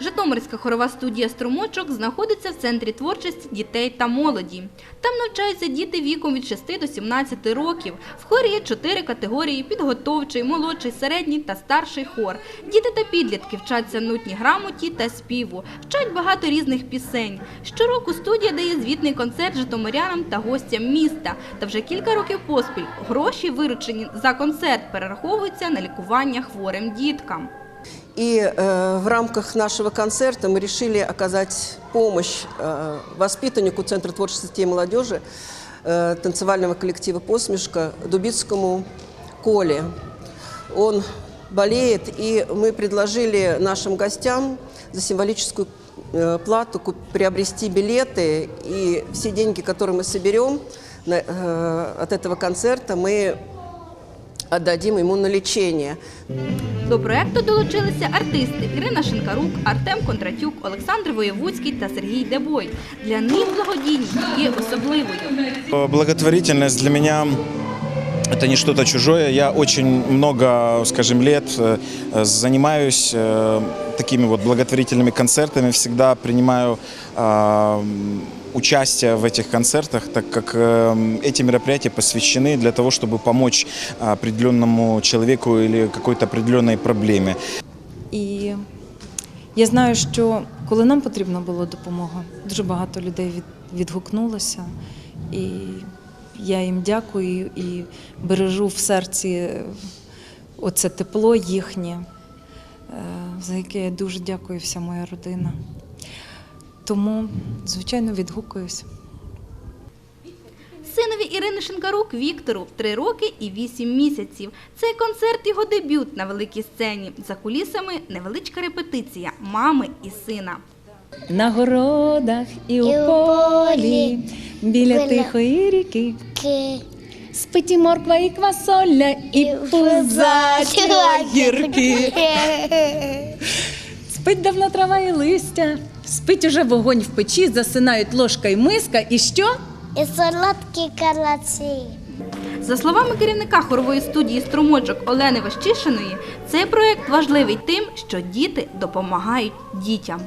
Житомирська хорова студія «Струмочок» знаходиться в центрі творчості дітей та молоді. Там навчаються діти віком від 6 до 17 років. В хорі є чотири категорії – підготовчий, молодший, середній та старший хор. Діти та підлітки вчаться нотній грамоті та співу, вчать багато різних пісень. Щороку студія дає звітний концерт житомирянам та гостям міста. Та вже кілька років поспіль гроші, виручені за концерт, перераховуються на лікування хворим діткам. И э, в рамках нашего концерта мы решили оказать помощь э, воспитаннику Центра творчества детей и молодежи э, танцевального коллектива «Посмешка» Дубицкому Коле. Он болеет, и мы предложили нашим гостям за символическую э, плату куп- приобрести билеты, и все деньги, которые мы соберем на- э, от этого концерта, мы отдадим ему на лечение. До проекту долучилися артисти Ірина Шинкарук, Артем Кондратюк, Олександр Воєвудський та Сергій Дебой. Для них благодійність є особливою. Благотворительность для меня это не что-то чужое. Я очень много, скажем, лет э, занимаюсь э, такими вот благотворительными концертами. Всегда принимаю э, участие в этих концертах, так как э, эти мероприятия посвящены для того, чтобы помочь определенному человеку или какой-то определенной проблеме. І я знаю, що коли нам потрібна була допомога, дуже багато людей від, відгукнулося. І я їм дякую і бережу в серці оце тепло їхнє, е, за яке я дуже дякую вся моя родина. Тому, звичайно, відгукуюсь. Синові Ірини Шинкарук Віктору 3 роки і 8 місяців. Цей концерт його дебют на великій сцені. За кулісами невеличка репетиція мами і сина. На городах і у полі, біля- тихої ріки. Ки- Спить і морква, і квасоля, і пузаті огірки. Спить давно трава і листя, спить уже вогонь в печі, засинають ложка і миска. І що? І солодкі калаці. За словами керівника хорової студії «Струмочок» Олени Ващишиної, цей проект важливий тим, що діти допомагають дітям.